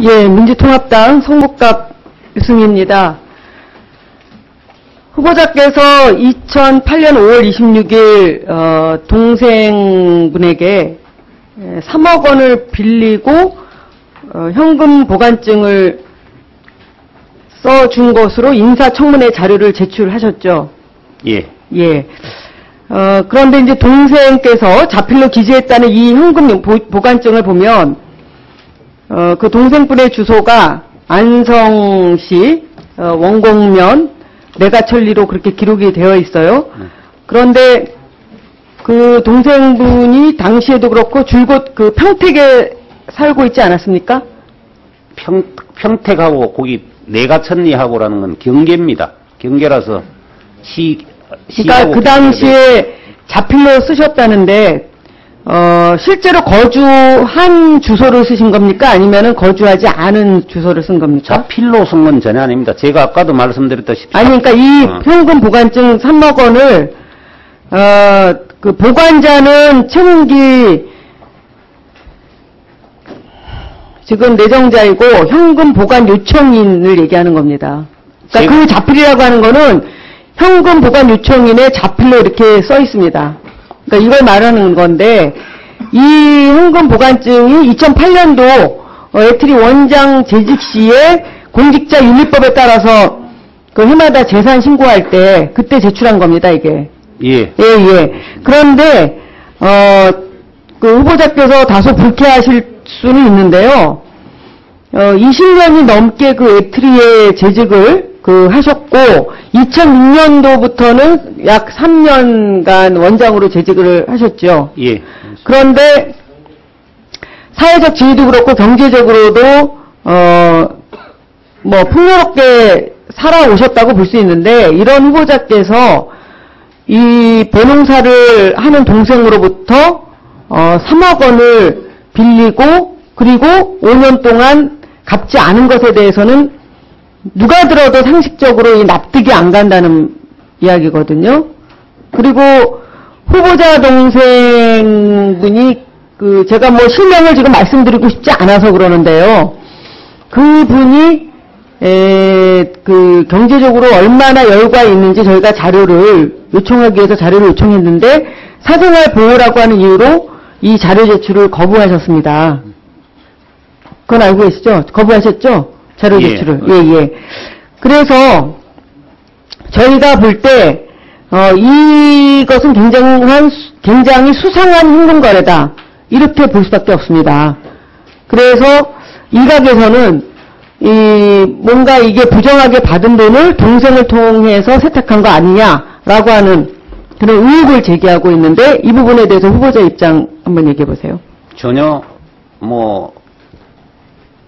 예, 민주통합당 성북갑 유승입니다. 후보자께서 2008년 5월 26일 어, 동생분에게 3억 원을 빌리고 어, 현금 보관증을 써준 것으로 인사청문회 자료를 제출하셨죠. 예, 예. 어, 그런데 이제 동생께서 자필로 기재했다는 이 현금 보, 보관증을 보면 어, 그 동생분의 주소가 안성시 어, 원곡면 내가천리로 그렇게 기록이 되어 있어요. 그런데 그 동생분이 당시에도 그렇고 줄곧 그 평택에 살고 있지 않았습니까? 평, 평택하고 거기 내가천리하고라는 건 경계입니다. 경계라서 시, 그러니까 그 당시에 자필로 쓰셨다는데 어, 실제로 거주한 주소를 쓰신 겁니까? 아니면은 거주하지 않은 주소를 쓴 겁니까? 자필로 쓴 건 전혀 아닙니다. 제가 아까도 말씀드렸다시피 아니, 그러니까 이 어. 현금 보관증 3억 원을, 어, 그 보관자는 최문기 지금 내정자이고 현금 보관 요청인을 얘기하는 겁니다. 그러니까 제가- 그 자필이라고 하는 거는 현금 보관 요청인의 자필로 이렇게 써 있습니다. 그러니까 이걸 말하는 건데 이 현금 보관증이 2008년도 어, 에트리 원장 재직 시에 공직자 윤리법에 따라서 그 해마다 재산 신고할 때 그때 제출한 겁니다, 이게. 예, 예, 예. 그런데, 어, 그 후보자께서 다소 불쾌하실 수는 있는데요. 어, 20년이 넘게 그 에트리에 재직을 그 하셨고, 2006년도부터는 약 3년간 원장으로 재직을 하셨죠. 예. 그런데 사회적 지위도 그렇고 경제적으로도 어, 뭐 풍요롭게 살아오셨다고 볼 수 있는데 이런 후보자께서 이 배농사를 하는 동생으로부터 어, 3억 원을 빌리고 그리고 5년 동안 갚지 않은 것에 대해서는 누가 들어도 상식적으로 이 납득이 안 간다는 이야기거든요. 그리고 후보자 동생분이 그 제가 뭐 실명을 지금 말씀드리고 싶지 않아서 그러는데요. 그분이 에, 그 경제적으로 얼마나 여유가 있는지 저희가 자료를 요청하기 위해서 자료를 요청했는데 사생활 보호라고 하는 이유로 이 자료 제출을 거부하셨습니다. 그건 알고 계시죠? 거부하셨죠? 자료 예. 제출을. 예, 예. 그래서 저희가 볼 때, 어, 이것은 굉장한, 수- 굉장히 수상한 현금 거래다. 이렇게 볼 수밖에 없습니다. 그래서 일각에서는 이 뭔가 이게 부정하게 받은 돈을 동생을 통해서 세탁한 거 아니냐라고 하는 그런 의혹을 제기하고 있는데 이 부분에 대해서 후보자 입장 한번 얘기해 보세요. 전혀 뭐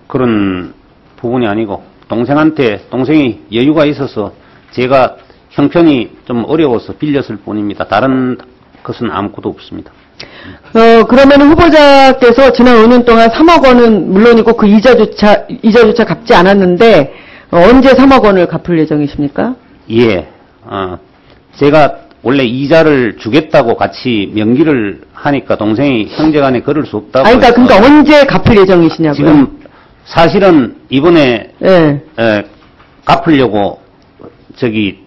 그런 부분이 아니고 동생한테 동생이 여유가 있어서 제가 형편이 좀 어려워서 빌렸을 뿐입니다. 다른 것은 아무것도 없습니다. 어, 그러면 후보자께서 지난 5년 동안 3억 원은 물론이고 그 이자조차, 이자조차 갚지 않았는데 어, 언제 3억 원을 갚을 예정이십니까? 예, 어, 제가 원래 이자를 주겠다고 같이 명기를 하니까 동생이 형제 간에 그럴 수 없다고. 아, 그러니까, 그러니까 언제 갚을 예정이시냐고요? 지금 사실은 이번에 예. 에, 갚으려고 저기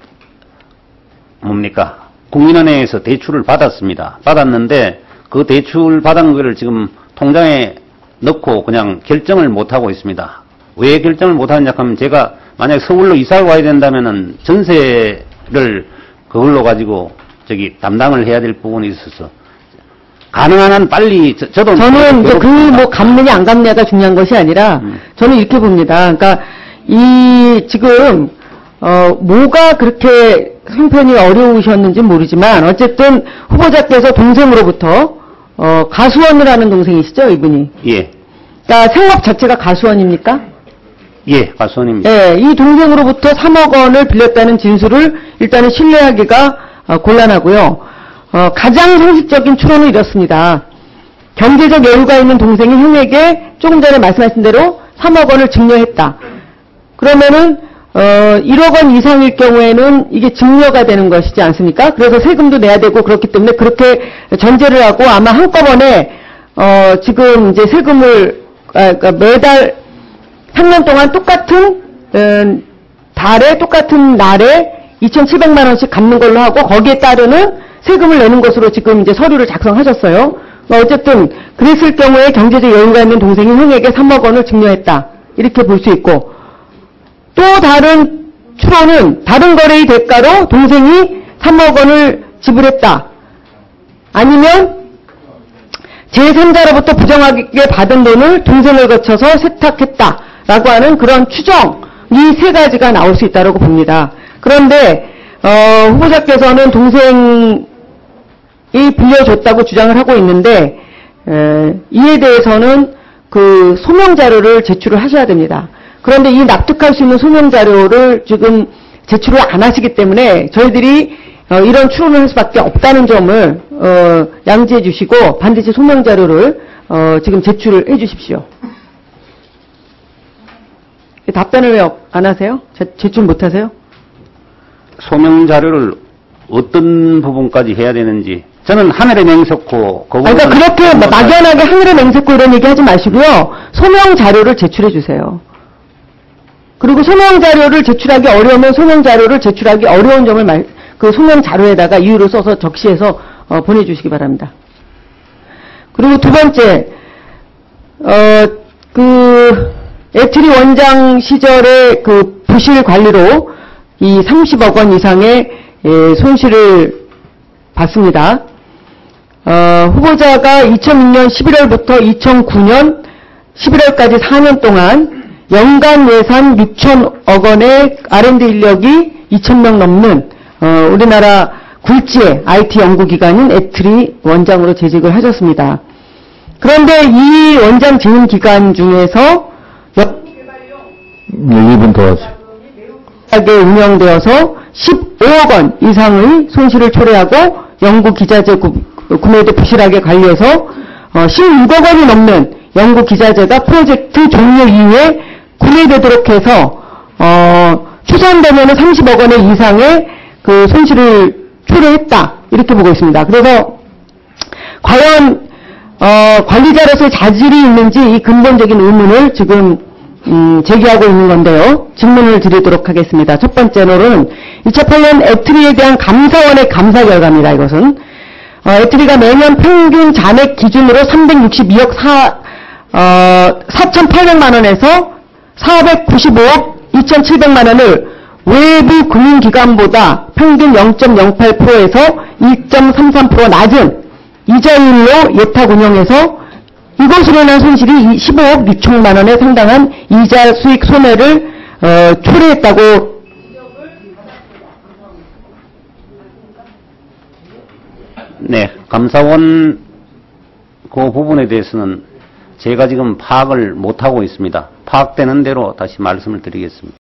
뭡니까 국민은행에서 대출을 받았습니다. 받았는데 그 대출 받은 거를 지금 통장에 넣고 그냥 결정을 못 하고 있습니다. 왜 결정을 못 하느냐 하면 제가 만약 서울로 이사를 와야 된다면은 전세를 그걸로 가지고 저기 담당을 해야 될 부분이 있어서 가능한 한 빨리 저, 도 저는 이제 그뭐 갚느냐 안 갚느냐가 중요한 것이 아니라 음. 저는 이렇게 봅니다. 그러니까 이 지금 어 뭐가 그렇게 형편이 어려우셨는지 모르지만 어쨌든 후보자께서 동생으로부터 어 가수원을 하는 동생이시죠 이분이. 예, 그러니까 생업 자체가 가수원입니까? 예, 가수원입니다. 예, 이 동생으로부터 3억 원을 빌렸다는 진술을 일단은 신뢰하기가 어, 곤란하고요. 어, 가장 상식적인 추론은 이렇습니다. 경제적 여유가 있는 동생이 형에게 조금 전에 말씀하신 대로 3억 원을 증여했다. 그러면은 어, 1억 원 이상일 경우에는 이게 증여가 되는 것이지 않습니까? 그래서 세금도 내야 되고 그렇기 때문에 그렇게 전제를 하고 아마 한꺼번에 어, 지금 이제 세금을, 아, 그러니까 매달 3년 동안 똑같은, 음, 달에 똑같은 날에 2,700만 원씩 갚는 걸로 하고 거기에 따르는 세금을 내는 것으로 지금 이제 서류를 작성하셨어요. 어, 어쨌든 그랬을 경우에 경제적 여유가 있는 동생이 형에게 3억 원을 증여했다. 이렇게 볼 수 있고 또 다른 추론은 다른 거래의 대가로 동생이 3억 원을 지불했다. 아니면 제3자로부터 부정하게 받은 돈을 동생을 거쳐서 세탁했다 라고 하는 그런 추정 이 세 가지가 나올 수 있다고 봅니다. 그런데 어, 후보자께서는 동생 이 빌려줬다고 주장을 하고 있는데 에, 이에 대해서는 그 소명 자료를 제출을 하셔야 됩니다. 그런데 이 납득할 수 있는 소명 자료를 지금 제출을 안 하시기 때문에 저희들이 어, 이런 추론을 할 수밖에 없다는 점을 어, 양지해 주시고 반드시 소명 자료를 어, 지금 제출을 해 주십시오. 답변을 왜 안 하세요? 제, 제출 못 하세요? 소명 자료를 어떤 부분까지 해야 되는지 저는 하늘의 맹석고 아, 그러니까 그렇게 막- 막연하게 하늘에 맹세코 이런 얘기 하지 마시고요. 소명 자료를 제출해 주세요. 그리고 소명 자료를 제출하기 어려우면 소명 자료를 제출하기 어려운 점을 말, 그 소명 자료에다가 이유를 써서 적시해서 어, 보내주시기 바랍니다. 그리고 두 번째, 어, 그, 에트리 원장 시절의 그 부실 관리로 이 30억 원 이상의 예, 손실을 봤습니다. 어, 후보자가 2006년 11월부터 2009년 11월까지 4년 동안 연간 예산 6천억 원의 R&D 인력이 2천명 넘는 어, 우리나라 굴지의 IT 연구기관인 에트리 원장으로 재직을 하셨습니다. 그런데 이 원장 재임 기간 중에서 네, 1분 더 하세요. 하게 운영되어서 15억 원 이상의 손실을 초래하고 연구 기자재 구, 구매도 부실하게 관리해서 어, 16억 원이 넘는 연구 기자재가 프로젝트 종료 이후에 구매되도록 해서 어, 추산되면 30억 원의 이상의 그 손실을 초래했다 이렇게 보고 있습니다. 그래서 과연 어, 관리자로서의 자질이 있는지 이 근본적인 의문을 지금 음, 제기하고 있는 건데요. 질문을 드리도록 하겠습니다. 첫 번째로는 2008년 애트리에 대한 감사원의 감사 결과입니다. 이것은 어, 애트리가 매년 평균 잔액 기준으로 362억 4, 어, 4,800만 원에서 495억 2,700만 원을 외부 금융기관보다 평균 0.08%에서 1.33% 낮은 이자율로 예탁 운영해서 이것으로 인한 손실이 15억 6천만 원에 상당한 이자 수익 손해를 어, 초래했다고 네, 감사원 그 부분에 대해서는 제가 지금 파악을 못하고 있습니다. 파악되는 대로 다시 말씀을 드리겠습니다.